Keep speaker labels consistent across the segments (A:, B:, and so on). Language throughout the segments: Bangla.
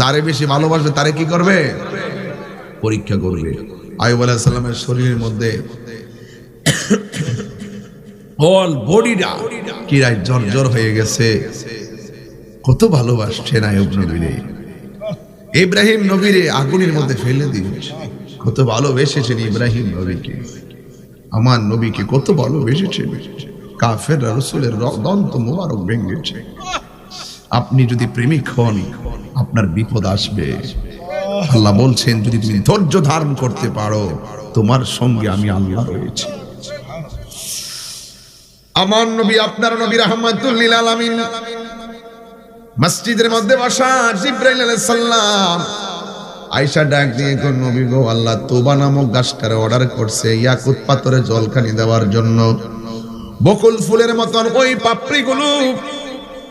A: যারে বেশি ভালোবাসবে তারে কি করবে? পরীক্ষা করবে। আয়ুব আলাইহিস সালামের শরীরের মধ্যে কত ভালোবাসছেন আয়ুব নবীরে। ইব্রাহিম নবীরে আগুনের মধ্যে ফেলে দিয়েছে। কত ভালোবেসেছেন ইব্রাহিম নবীকে। আমার নবীকে কত ভালোবেসেছেন। কাফের রসুলের দন্ত মোবারক ভেঙেছে। আপনি যদি প্রেমিক হন আপনার বিপদ আসবে। আল্লাহ বলছেন, যদি তুমি ধৈর্য ধারণ করতে পারো, তোমার সঙ্গে আমি আল্লাহ রয়েছি। আমার নবী, আপনার নবী রহমাতুল্লিল আলামিন, মসজিদের মধ্যে বসা জিব্রাইল আলাইহিস সালাম, আয়েশা ডাক দিয়ে কোন নবী গো, আল্লাহ তোবা নামক গাছটারে অর্ডার করছে ইয়াকুত পাথরে জলখানি দেওয়ার জন্য। বকুল ফুলের মতন ওই পাপড়িগুলো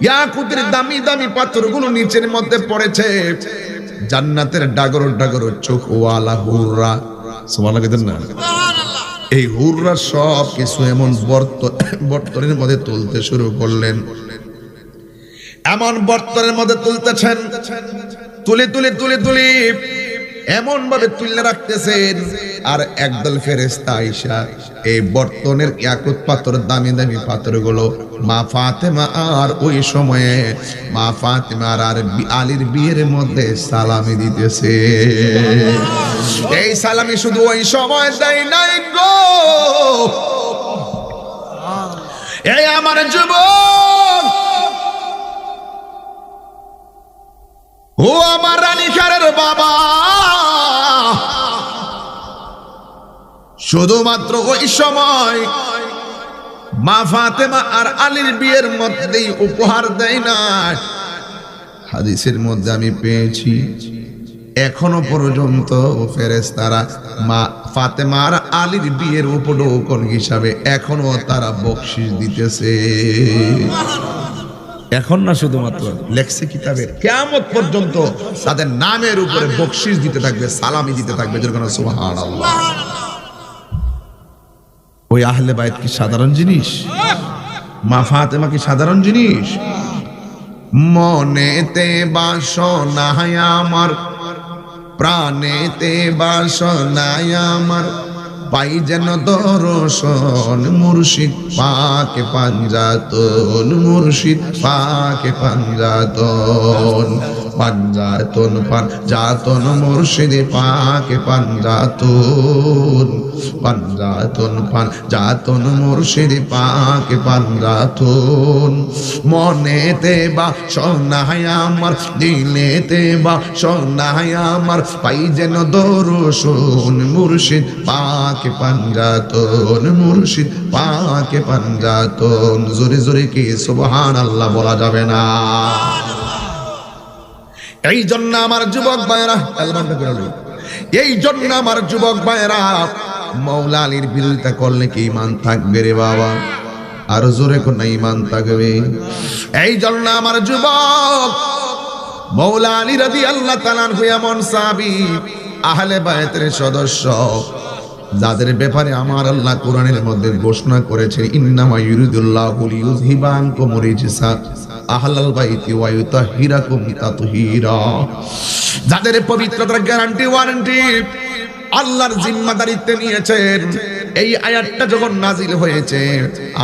A: ইয়াকুতের দামি দামি পাথরগুলো নিচের মধ্যে পড়েছে। জান্নাতের ডাগর ডাগর চোখ ওয়ালা হুররা। সুবহানাল্লাহ কইতেন না? এই হুররা সব কিছু এমন বর্ত বর্তনের মধ্যে তুলতে শুরু করলেন। এমন বর্তনের মধ্যে তুলতেছেন। তুলে তুলে তুলে তুলে। এমন ভাবে তুলে রাখতেছেন। আর একদল ফেরেস্তা আইসা, এই বর্তনের ইয়াকুত পাথর, দামি দামি পাথরগুলো মা ফাতেমা আর ওই সময়ে মা ফাতেমার আর আলীর বিয়ের মধ্যে সালামি দিতেছে। এই সালামি শুধু ওই সময় দেয় নাই গো। এই আমার যুবক। ও আমার রানী খারের বাবা। শুধুমাত্র ওই সময় মা ফাতেমা আর আলীর বিয়ের মধ্যেই উপহার দেয় না। হাদিসের মধ্যে আমি পেয়েছি, এখনও পর্যন্ত ফেরেস তারা মা ফাতেমা আর আলীর বিয়ের উপডৌকন হিসাবে এখনও তারা বকশিস দিতেছে। এখন না শুধুমাত্র, লেখছে কিতাবে কেমন পর্যন্ত তাদের নামের উপরে বকশিস দিতে থাকবে, সালামি দিতে থাকবে যেরকম সুবহান ওই আহলে বাইত কি সাধারণ জিনিস? মা ফাতেমা কি সাধারণ জিনিস? মনেতে বাসনায় আমার, প্রাণেতে বাসনায় আমার, পাই যেন দর্শন মুর্শিদ পাকে পাঞ্জাতন, মুর্শিদ পাকে পাঞ্জাতন। পাঞ্জাতন পাঞ্জাতন মুর্শিদ পাকে পাঞ্জাতন পাঞ্জাতন পাঞ্জাতন মুর্শিদ পাকে পাঞ্জাতন। মনেতে বা সোনায় আমার, দিলেতে বা সোনায় আমার, পাই যেন দর্শন মুর্শিদ পাকে পাঞ্জাতন, মুর্শিদ পাকে পাঞ্জাতন। জোরে জোরে কি সুবহান আল্লাহ বলা যাবে না? এই জন্য আমার যুবক ভাইরা করে। এই জন্য আমার যুবক ভাইরা মৌলা আলীর বিরোধিতা করলে কি ইমান থাকবে রে বাবা আর জোরে কোন ইমান থাকবে এই জন্য আমার যুবক, মৌলা আলী রাদি আল্লাহ তালান এমন সাবি আহলে বায়তের সদস্য, যাদের ব্যাপারে আমার আল্লাহ কোরআনের মধ্যে ঘোষণা করেছে ইন্নামা ইউরিদুল্লাহু লিইউযহিবানকুম রিজসা আহলাল বাইতি ওয়া ইউতাহিরাকুম তাতহীরা। যাদের পবিত্রতার গ্যারান্টি ওয়ারেন্টি আল্লাহর জিম্মাদারিতে নিয়েছেন। এই আয়াতটা যখন নাজিল হয়েছে,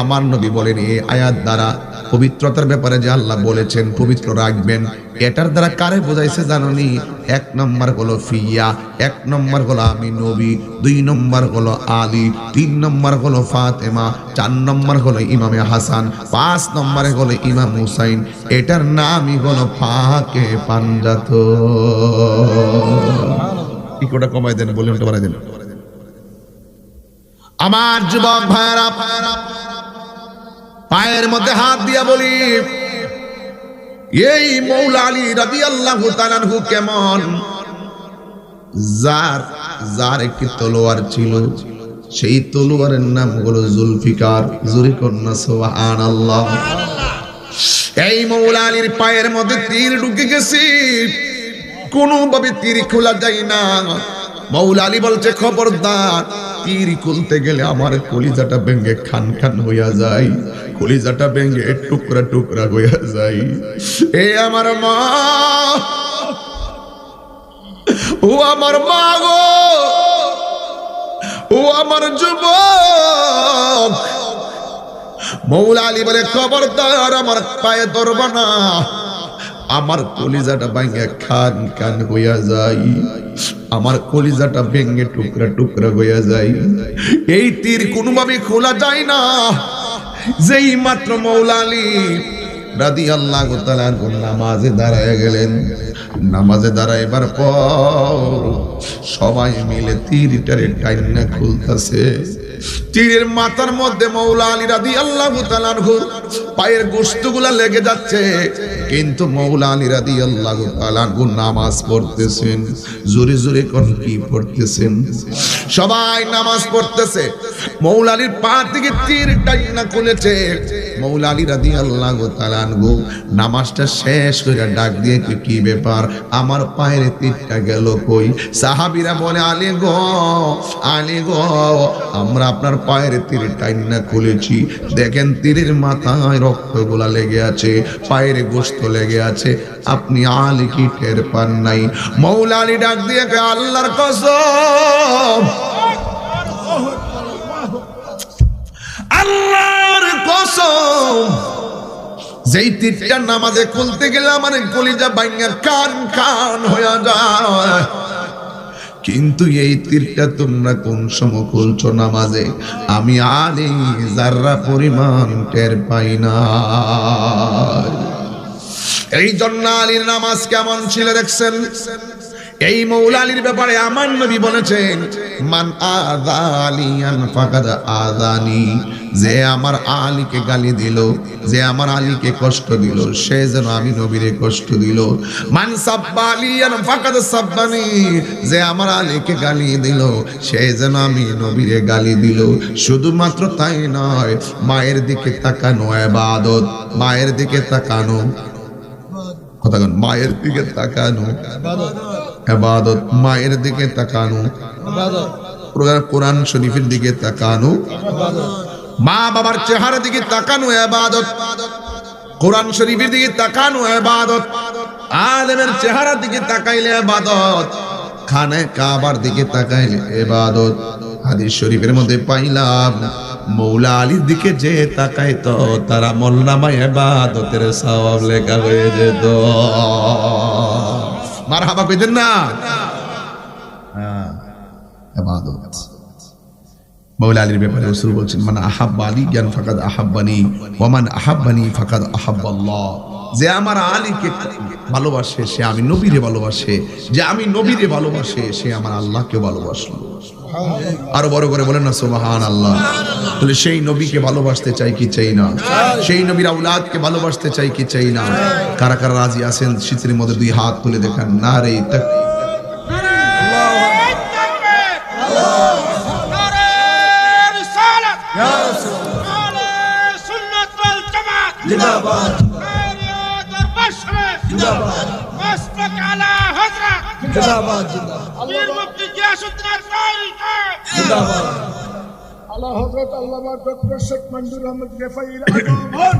A: আমার নবী বলেন এই আয়াত দ্বারা পবিত্রতার ব্যাপারে যে আল্লাহ বলেছেন, পবিত্র রাখবেন, এটার দ্বারা কারে বোঝাইছে জাননি? এক নম্বর হলো ফিয়া, এক নম্বর হলো আমি নবী, দুই নম্বর হলো আলী, তিন নম্বর হলো ফাতেমা, চার নম্বর হলো ইমামে হাসান, পাঁচ নম্বরে হলো ইমাম হুসাইন। এটার নামই হলো ফাকে পাঞ্জাত। কি কোটা কমাই দেন বলে ওটা দেন। আমার যুবক ভাইরা পায়ের মধ্যে হাত দিয়া বলি, এই মৌলা আলী রাদি আল্লাহ কেমন? যার যার একটি তলোয়ার ছিল, সেই তলোয়ারের নাম হলো জুলফিকার জুরি কন্যা সোহান আল্লাহ এই মৌলা আলীর পায়ের মধ্যে তীর ঢুকে গেছে, কোনোভাবে তীর খোলা যায় না। মৌলা আলী বলছে, খবরদার তীর খুলতে গেলে আমার কলিজাটা ভেঙে খান খান হইয়া যায়। কলিজাটা ভেঙে টুকরা টুকরা হইয়া যায়। এ আমার মা! ও আমার মা গো! ও আমার যুবক! মৌলা আলী বলে, খবরদার, আমার পায়ে ধরবা না। আমার কলিজাটা ভাঙে খান খান হইয়া যাই আমার কলিজাটা ভেঙে টুকরা টুকরা হইয়া যাই এই তীর কোনোভাবে খোলা যায় না। যেই মাত্র মৌলা আলী রাদি আল্লাহ নামাজে দাঁড়ায় গেলেন। নামাজে দাঁড়াইবার পর সবাই মিলে তীরটারে টাইনা খুলতেছে। তীরের মাথার মধ্যে মৌলা আলী রাদি আল্লাহ পায়ের গোস্তগুলা লেগে যাচ্ছে। কিন্তু মৌলা আলী রাদি আল্লাহ নামাজ পড়তেছেন। জোরে জোরে কোন কি পড়তেছেন? সবাই নামাজ পড়তেছে। মৌলা আলীর পা থেকে তীর টাইনা খুলেছে। মৌলা আলী রাদি আল্লাহ তালানগো নামাজটা শেষ করে ডাক দিয়ে কি ব্যাপার? আমার পায়ের তীরটা গেল কই? সাহাবিরা বলে, আলী গো আলী গো, আমরা আপনার পায়ের তীর টাইনা খুলেছি। দেখেন তীরের মাথায় রক্তগুলা লেগে আছে, পায়ের গোস্ত লেগে আছে। আপনি আলী কি টের পান নাই? মৌলা আলী ডাক দিয়ে আল্লাহর কসম। আল্লাহর কসম। যেই তীরটা নামাজে খুলতে গেলে আমার কলিজা বাইঙ্গা কান কান হয়ে যায়। কিন্তু এই তীরটা তোমরা কোন সময় খুলছো নামাজে? আমি আলি যার্রা পরিমাণ টের পাই না। এই জন্য আলীর নামাজ কেমন ছিল দেখছেন? এই মৌলা আলীর ব্যাপারে আমার নবী বলেছেন, মান আদালিয়ান ফাকাদ আদানি যে আমার আলীকে গালি দিল, যে আমার আলীকে কষ্ট দিল, সে যেন আমি নবীরে কষ্ট দিল। মান সাব্বালিয়ান ফাকাদ সাব্বানি। যে আমার আলীকে গালি দিল, সে যেন আমি নবীরে গালি দিল। শুধুমাত্র তাই নয়, মায়ের দিকে তাকানো ইবাদত, মায়ের দিকে তাকানো, কথা মায়ের দিকে তাকানো এবাদত মায়ের দিকে তাকানো। কোরআন- শরীফের দিকে তাকানো। মা বাবার চেহারা দিকে তাকানো এবাদত কোরআন শরীফের দিকে তাকানো এবাদত আলেমের চেহারা দিকে তাকাইলে এবাদত খানে কাবার দিকে তাকাইলে এবাদত হাদিস শরীফের মধ্যে পাইলাম, মৌলা আলীর দিকে যে তাকাই তো তারা মোল্লামায় এবাদতের সওয়াব লেখা হয়ে যেত। মার হাবা কইতেন না। হ্যাঁ আলীর ব্যাপারে বলছেন মানে জ্ঞান যে আমার ভালোবাসে, সে আমি নবীরে ভালোবাসে, যে আমি নবীরে ভালোবাসে, সে আমার আল্লাহকে ভালোবাসলো। আরও বড় করে বলেন না সোবাহান আল্লাহ তাহলে সেই নবীকে ভালোবাসতে চাই কি চাই না? সেই নবীর আউলাদকে ভালোবাসতে চাই কি চাই না? কারা কারা রাজি আছেন? শীতের মধ্যে দুই হাত তুলে দেখান। না রে তাক
B: জিন্দাবাদ।
C: আল্লাহ হযরত আল্লামা ডক্টর শেখ মঞ্জুর আহমদ রেফাইর আগমন।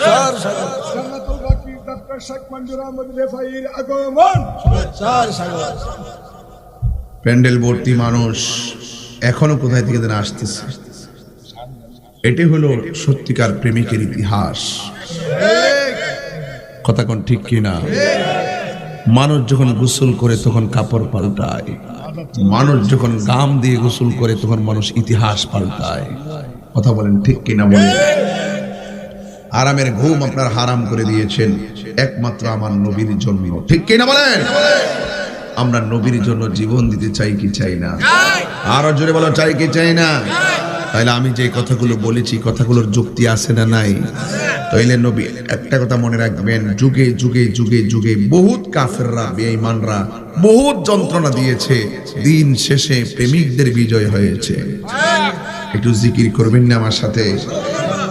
B: চার সাগর
C: জান্নাতুল বাকি ডক্টর শেখ মঞ্জুর আহমদ রেফাইর আগমন।
B: চার সাগর
A: প্যান্ডেল ভর্তি মানুষ এখনও কোথায় থেকে যেন আসতেছে। এটি হলো সত্যিকার প্রেমিকের ইতিহাস। কথা কোন ঠিক কিনা? মানুষ যখন গোসল করে তখন কাপড় পাল্টায়। মানুষ যখন গাম দিয়ে গোসল করে তখন মানুষ ইতিহাস পাল্টায়। কথা বলেন ঠিক কিনা বলেন আরামের ঘুম আপনার হারাম করে দিয়েছেন। একমাত্র আমার নবীর জন্য। ঠিক কিনা বলেন? আমরা নবীর জন্য জীবন দিতে চাই কি চাই না? আরও জোরে বলো, চাই কি চাই না? তাহলে আমি যে কথাগুলো বলেছি, কথাগুলোর যুক্তি আছে না নাই? তাইলে নবী, একটা কথা মনে রাখবেন, যুগে যুগে যুগে যুগে বহুত কাফেররা, বেঈমানরা বহুত যন্ত্রণা দিয়েছে। দিন শেষে প্রেমিকদের বিজয় হয়েছে। একটু জিকির করবেন না আমার সাথে?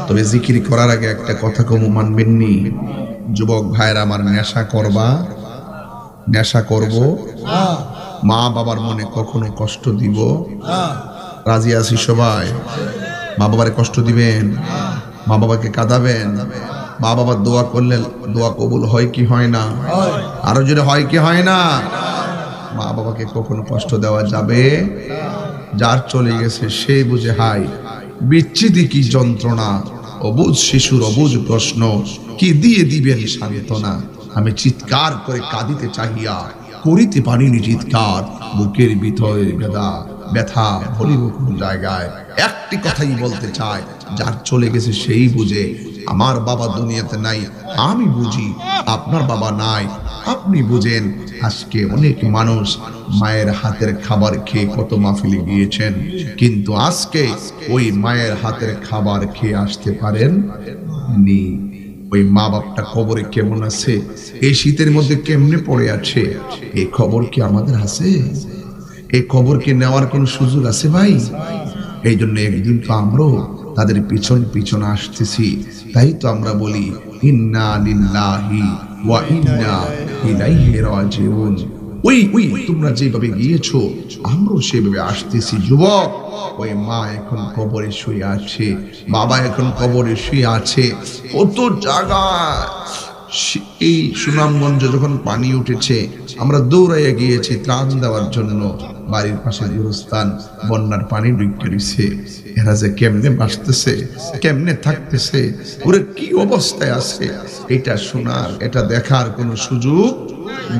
A: তবে জিকির করার আগে একটা কথা কম মানবেন নি যুবক ভাইয়ের আমার নেশা করবা? নেশা করব? মা বাবার মনে কখনো কষ্ট দিব? রাজি আছি সবাই। মা বাবারে কষ্ট দিবেন? মা বাবাকে কাঁদাবেন। মা বাবার দোয়া করলে দোয়া কবুল হয় কি হয় না? আরও যদি হয় কি হয় না? মা বাবাকে কখনো কষ্ট দেওয়া যাবে? যার চলে গেছে সে বুঝে হাই বিচ্ছেদি কি যন্ত্রণা অবুজ শিশুর অবুজ প্রশ্ন, কি দিয়ে দিবেন সান্ত্বনা? আমি চিৎকার করে কাঁদিতে চাহিয়া করিতে পারিনি চিৎকার, বুকের ভিতরে বেদা ব্যথা জায়গায়। একটি কথাই বলতে চায়, যার চলে গেছে সেই বুঝে, আমার বাবা দুনিয়াতে নাই, আমি বুঝি, আপনার বাবা নাই, আপনি বুঝেন, আজকে অনেক মানুষ মায়ের হাতের খাবার খেয়ে কত মাহফিলে গিয়েছেন, কিন্তু আজকে ওই মায়ের হাতের খাবার খেয়ে আসতে পারেন নি। ওই মা বাপটা কবরে কেমন আছে? এই শীতের মধ্যে কেমনে পড়ে আছে? এই খবর কি আমাদের আছে? এই খবর কি নেওয়ার কোন সুযোগ আছে ভাই? এই জন্য একদিন তো আমরাও তাদের পিছন পিছন আসতেছি। তাই তো আমরা বলি ওই ওই, তোমরা যেভাবে গিয়েছো, আমরাও সেভাবে আসতেছি, যুবক। ওই মা এখন কবরে শুয়ে আছে, বাবা এখন কবরে শুয়ে আছে। কত জায়গায় এই সুনামগঞ্জে যখন পানি উঠেছে, আমরা দৌড়াইয়া গিয়েছি, ত্রাণ দেওয়ার জন্য বাড়ির পাশে গুরুস্থান, বন্যার পানি ঢুকে দিছে এরা যে কেমনে বাঁচতেছে, কেমনে থাকতেছে, ওরা কি অবস্থায় আছে, এটা শোনার, এটা দেখার কোনো সুযোগ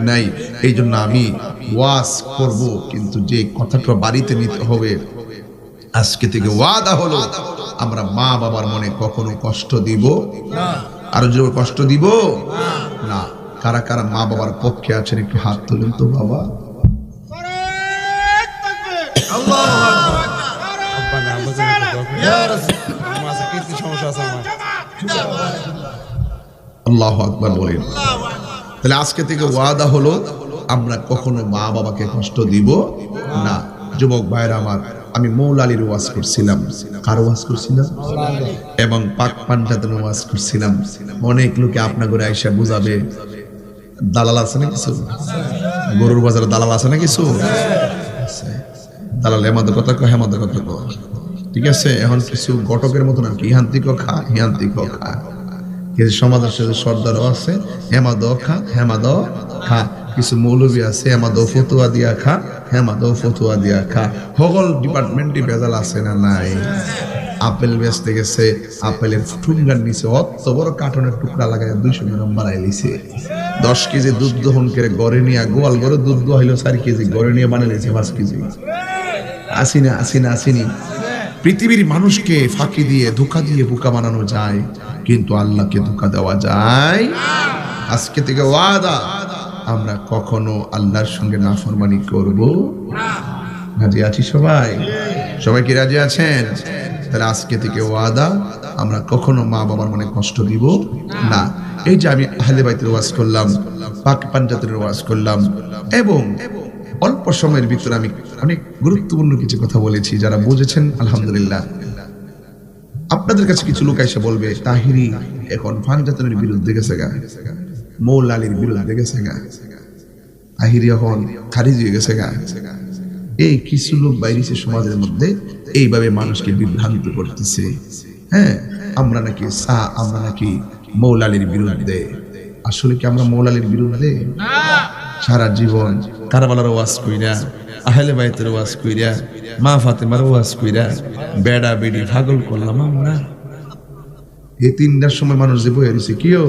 A: নাই। এই জন্য আমি ওয়াজ করব, কিন্তু যে কথাটা বাড়িতে নিতে হবে, আজকে থেকে ওয়াদা হলো, আমরা মা বাবার মনে কখনো কষ্ট দিব? আরও যে কষ্ট দিব? না। কারা কারা মা বাবার পক্ষে আছেন, একটু হাত তুলেন তো বাবা।
B: আল্লাহ আকবার
A: বলেন। তাহলে আজকে থেকে ওয়াদা হলো, আমরা কখনো মা বাবাকে কষ্ট দিব না। যুবক ভাইরা আমার আমি মৌলালির ওয়াজ করছিলাম। কার ওয়াজ করছিলাম? এবং পাক পাঞ্জাতের ওয়াজ করছিলাম। অনেক লোকে আপনার করে আইসা বুঝাবে, দালাল আছে না কিছু গরুর বাজারে দালাল আছে না কিছু দালাল এমাদের কথা কয়, হেমাদের কথা কয়। ঠিক আছে, এখন কিছু ঘটকের মতন আর কি, ইহান্তিক খা ইহান্তিক খা। কিছু সমাজের সাথে সর্দারও আছে হেমাদ খা হেমাদ খা। কিছু মৌলবী আছে হেমাদ ফতুয়া দিয়া খা। হেমাদ ফতুয়া দিয়া খা। সকল ডিপার্টমেন্টই ভেজাল আছে না নাই? আপেল বেচতে গেছে আপেলের ঠুঙ্গার নিচে অত বড় কার্টনের টুকরা লাগায় দুইশো গ্রাম বাড়াই লিছে। দশ কেজি দুধ দহন করে গড়ে নিয়ে, গোয়াল গড়ে দুধ দোহাইলো, চার কেজি গড়ে নিয়ে বানিয়ে লিছে পাঁচ কেজি। আসিনি আসিনি আসিনি পৃথিবীর মানুষকে ফাঁকি দিয়ে ধোকা দিয়ে বোকা বানানো যায়, কিন্তু আল্লাহকে ধোকা দেওয়া যায়। আজকে থেকে ওয়াদা। আমরা কখনো আল্লাহর সঙ্গে নাফরমানি করব? রাজি আছি সবাই? সবাই কি রাজি আছেন? তাহলে আজকে থেকে ওয়াদা, আমরা কখনো মা বাবার মনে কষ্ট দিব না। এই যে আমি আহলে বাইতের ওয়াজ করলাম, পাক পাঞ্জাতের ওয়াজ করলাম, এবং অল্প সময়ের ভিতরে আমি অনেক গুরুত্বপূর্ণ কিছু কথা বলেছি, যারা বুঝেছেন, আলহামদুলিল্লাহ। আপনাদের কাছে কিছু লোক এসে বলবে, তাহিরি, এখন ফানজাতনের বিরুদ্ধে গেছে গা। মৌলালির বিরুদ্ধে গেছে গা। তাহিরি এখন খারিজ হয়ে গেছে গা। এই কিছু লোক বাইরেছে সমাজের মধ্যে, এইভাবে মানুষকে বিভ্রান্ত করতেছে। হ্যাঁ আমরা নাকি সা, আমরা নাকি মৌলালির বিরুদ্ধে আসলে কি আমরা মৌলালির বিরুদ্ধে সারা জীবন কারবালার ওয়াজ কইরা, আহলে বাইতের ওয়াজ কইরা, মা ফাতেমার ওয়াজ কইরা, বেড়া বেড়ি ভাগল করলাম আমরা। এই তিনটার সময় মানুষ যে বয়ে রয়েছে কিও?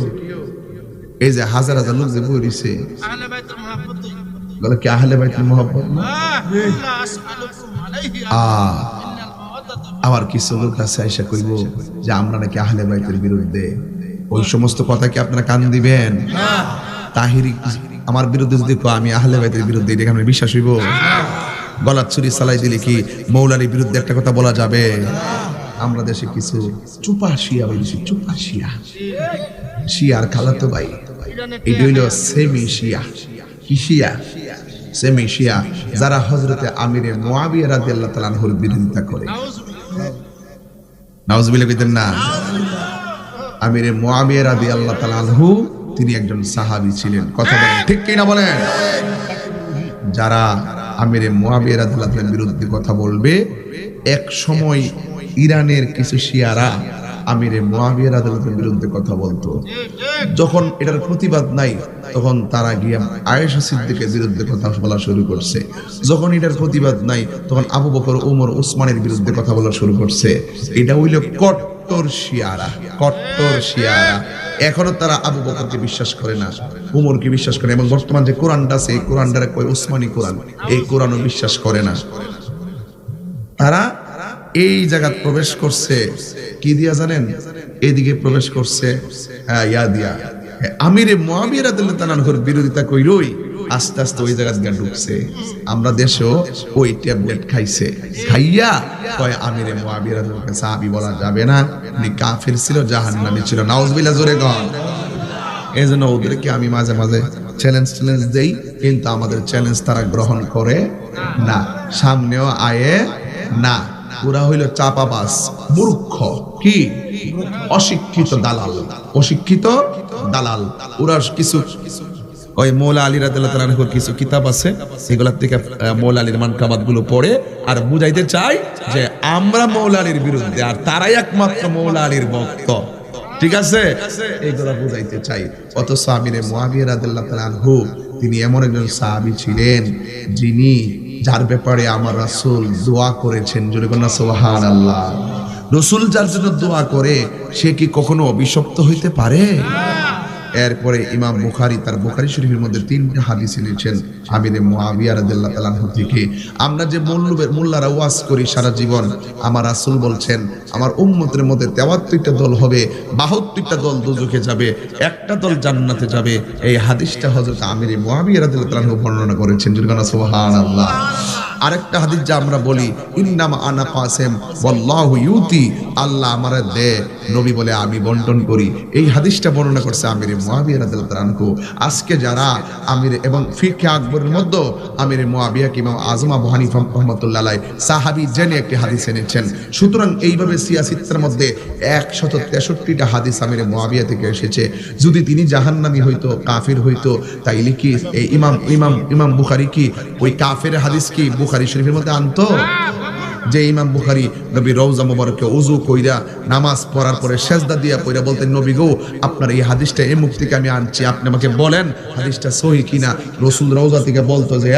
A: এই যে হাজার হাজার লোক যে
D: বাইতুল
A: বলে কি আহলে বাইতের মোহাম্মত না? আবার কিছু লোক আছে আইসা কইব যে আমরা নাকি আহলে বাইতের বিরুদ্ধে। ওই সমস্ত কথা কি আপনারা কান দিবেন? তাহিরি আমার বিরুদ্ধে যদি আমি আহলে বাইতের বিরুদ্ধে, এটা আপনার বিশ্বাস হইব? গলার ছুরি চালাই দিলে কি মৌলানির বিরুদ্ধে একটা কথা বলা যাবে? আমরা দেশে কিছু চুপা শিয়া বলেছি, চুপা শিয়া। শিয়ার খালাতো ভাই। এটা যারা হজরতে আমিরে মোয়াবিয়া রাদিয়াল্লাহু তাআলা আনহুর বিরোধিতা করে। না, আমিরে মোয়াবিয়া রাদিয়াল্লাহু তাআলা আনহু তিনি একজন সাহাবী ছিলেন। কথা বলেন, ঠিক কি না বলেন? যারা আমিরে মোয়াবিয়া রাদিয়াল্লাহু তাআলার বিরুদ্ধে কথা বলবে, এক সময় ইরানের কিছু শিয়ারা আমিরে মুয়াবিয়া রাদিয়াল্লাহু বিরুদ্ধে কথা বলতো। যখন এটার প্রতিবাদ নাই, তখন তারা গিয়ে আয়েশা সিদ্দিকের বিরুদ্ধে কথা বলা শুরু করছে। যখন এটার প্রতিবাদ নাই, তখন আবু বকর, উমর, উসমানের বিরুদ্ধে কথা বলা শুরু করছে। এটা হইল কট্টর শিয়ারা কট্টর শিয়ারা। এখনও তারা আবু বকরকে বিশ্বাস করে না, উমরকে বিশ্বাস করে এবং বর্তমান যে কোরআনটা আছে, এই কোরআনটারে কয় উসমানী কোরআন, এই কোরআনও বিশ্বাস করে না। তারা এই জায়গাত প্রবেশ করছে কি দিয়া জানেন? এদিকে প্রবেশ করছে আহ, ইয়া দিয়া। আমিরে মুয়াবিয়া বিরোধিতা কইরই আস্তে আস্তে ওই জায়গাত গিয়ে ঢুকছে। আমরা দেশেও ওই ট্যাবলেট খাইছে। খাইয়া কয় আমিরে মুয়াবিয়া রাদিয়াল্লাহু তাআলা বলা যাবে না। উনি কাফির ছিল জাহান্নামী ছিল। নাউজুবিল্লাহ জোরে গন এই জন্য ওদেরকে আমি মাঝে মাঝে চ্যালেঞ্জ চ্যালেঞ্জ দেই কিন্তু আমাদের চ্যালেঞ্জ তারা গ্রহণ করে না। সামনেও আয়ে না। ওরা হইল চাপাবাস, মূর্খ, কি? অশিক্ষিত দালাল। অশিক্ষিত দালাল। ওরা কিছু ওই মৌলা আলী কিছু কিতাব আছে থেকে মৌলা আলীর মানকাবাতগুলো পড়ে আর বুঝাইতে চাই যে আমরা মৌলা আলীর বিরুদ্ধে, আর তারাই একমাত্র মৌলা আলীর ভক্ত। ঠিক আছে? এইগুলা বুঝাইতে চাই। অথচ আমিরে তাআলা আনহু, তিনি এমন একজন সাহাবী ছিলেন যিনি যার ব্যাপারে আমার রাসুল দোয়া করেছেন। জোরে সোহান আল্লাহ রসুল যার জন্য দোয়া করে, সে কি কখনো অভিশপ্ত হইতে পারে? এরপরে ইমাম বুখারী তার বুখারী শরীফের মধ্যে তিনটা হাদিস এনেছেন আমিরে মুয়াবিয়া রাদিয়াল্লাহু থেকে। আমরা যে মৌলবের মোল্লারা ওয়াজ করি সারা জীবন, আমার রাসূল বলছেন, আমার উম্মতের মধ্যে 73টা দল হবে 72টা দল দুজকে যাবে, একটা দল জান্নাতে যাবে। এই হাদিসটা হযরত আমিরে মুয়াবিয়া রাদিয়াল্লাহু তাআলা বর্ণনা করেছেন। জুরগানা সুবহানাল্লাহ। আরেকটা হাদিস যা আমরা বলি, ইন্নামা আনা কাসেম, ওয়াল্লাহু ইউতি, আল্লাহ আমারে দে। নবী বলে, আমি বন্টন করি। এই হাদিসটা বর্ণনা করছে আমির মুয়াবিয়া রাদিয়াল্লাহু আনহু। আজকে যারা আমির এবং ফিকহে আকবরের মধ্যে, আমির মুয়াবিয়া কি ইমাম আজম আবু হানিফা রহমাতুল্লাহ আলাইহি, সাহাবী জেনে একটি হাদিস এনেছেন। সুতরাং এইভাবে সিয়াসিত্রের মধ্যে 163টা হাদিস আমির মুয়াবিয়া থেকে এসেছে। যদি তিনি জাহান্নামী হইতো, কাফির হইতো, তাইলে কি এই ইমাম ইমাম ইমাম বুখারী কি? ওই কাফের হাদিস কি বুখারী শরীফের মধ্যে আনতো। যে ইমাম বুখারি নবী রওজা মোবারকে উজু কইরা নামাজ পড়ার পরে সেজদা দিয়া কইরা বলতেন, নবী গো, আপনার এই হাদিসটা এই মুখ থেকে আমি আনছি। আপনি আমাকে বলেন হাদিসটা সহি কিনা? রসুল রৌজা থেকে বলতো যে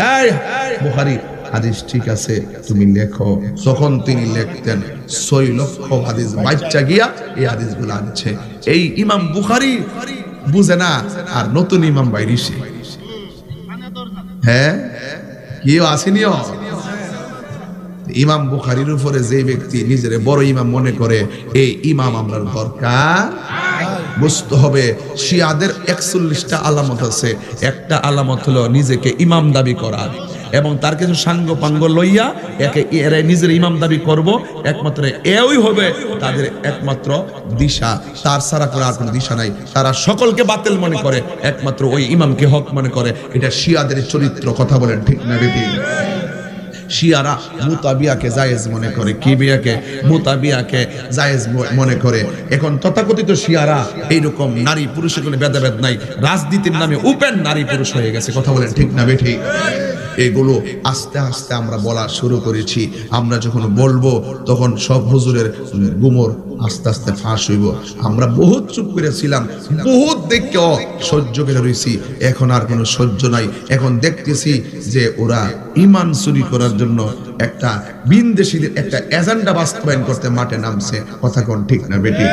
A: বুখারী, হাদিস ঠিক আছে, তুমি লেখো। তখন তিনি লিখতেন, ছয় লক্ষ হাদিস বাচ্চা গিয়া এই হাদিসগুলো আনছে। এই ইমাম বুখারী বুঝে না, আর নতুন ইমাম বাইরিসে হ্যাঁ? কেউ আসেনিও ইমাম বুখারির উপরে যে ব্যক্তি নিজের বড় ইমাম মনে করে, এই ইমাম আমরা দরকার। বুঝতে হবে, শিয়াদের একচল্লিশটা আলামত আছে। একটা আলামত হলো নিজেকে ইমাম দাবি করা এবং তার কিছু সাঙ্গ পাঙ্গ লইয়া একে এরা নিজের ইমাম দাবি করব, একমাত্র এওই হবে তাদের একমাত্র দিশা। তার সারা করে আর কোনো দিশা নাই। তারা সকলকে বাতিল মনে করে, একমাত্র ওই ইমামকে হক মনে করে। এটা শিয়াদের চরিত্র, কথা বলেন ঠিক না বেটি শিয়ারা মুতাবিয়াকে জায়েজ মনে করে, কিবিয়াকে মুতাবিয়াকে জায়েজ মনে করে। এখন তথাকথিত শিয়ারা, এইরকম নারী পুরুষের কোনো ভেদাভেদ নাই। রাজনীতির নামে উপেন নারী পুরুষ হয়ে গেছে। কথা বলেন ঠিক না বেঠি? এগুলো আস্তে আস্তে আমরা বলা শুরু করেছি। আমরা যখন বলব, তখন সব হুজুরের গুমর আস্তে আস্তে ফাঁস হইব। আমরা বহুত চুপ করেছিলাম বহুত দেখে সহ্য করে রয়েছি এখন আর কোনো সহ্য নাই। এখন দেখতেছি যে ওরা ইমান চুরি করার জন্য একটা বিনদেশীদের একটা এজেন্ডা বাস্তবায়ন করতে মাঠে নামছে। কথা কোন ঠিক না বেটি?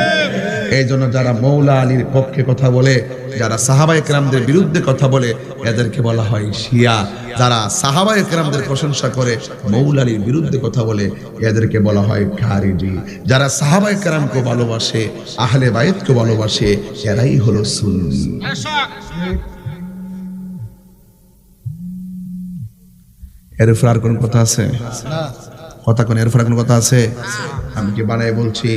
A: এই জন্য যারা মৌলা আলীর পক্ষে কথা বলে যারা সাহাবা একরামদের বিরুদ্ধে কথা বলে এদেরকে বলা হয় শিয়া। যারা সাহাবা একরামদের প্রশংসা করে মৌলা আলীর বিরুদ্ধে কথা বলে এদেরকে বলা হয় খারিজি। যারা সাহাবা একরামকে ভালোবাসে আহলে বাইতকে ভালোবাসে এরাই হলো সুন্নি। এর উপর আর কোন কথা আছে? কথা কোন এর উপর আর কোন কথা আছে? আমি কি বানায় বলছি?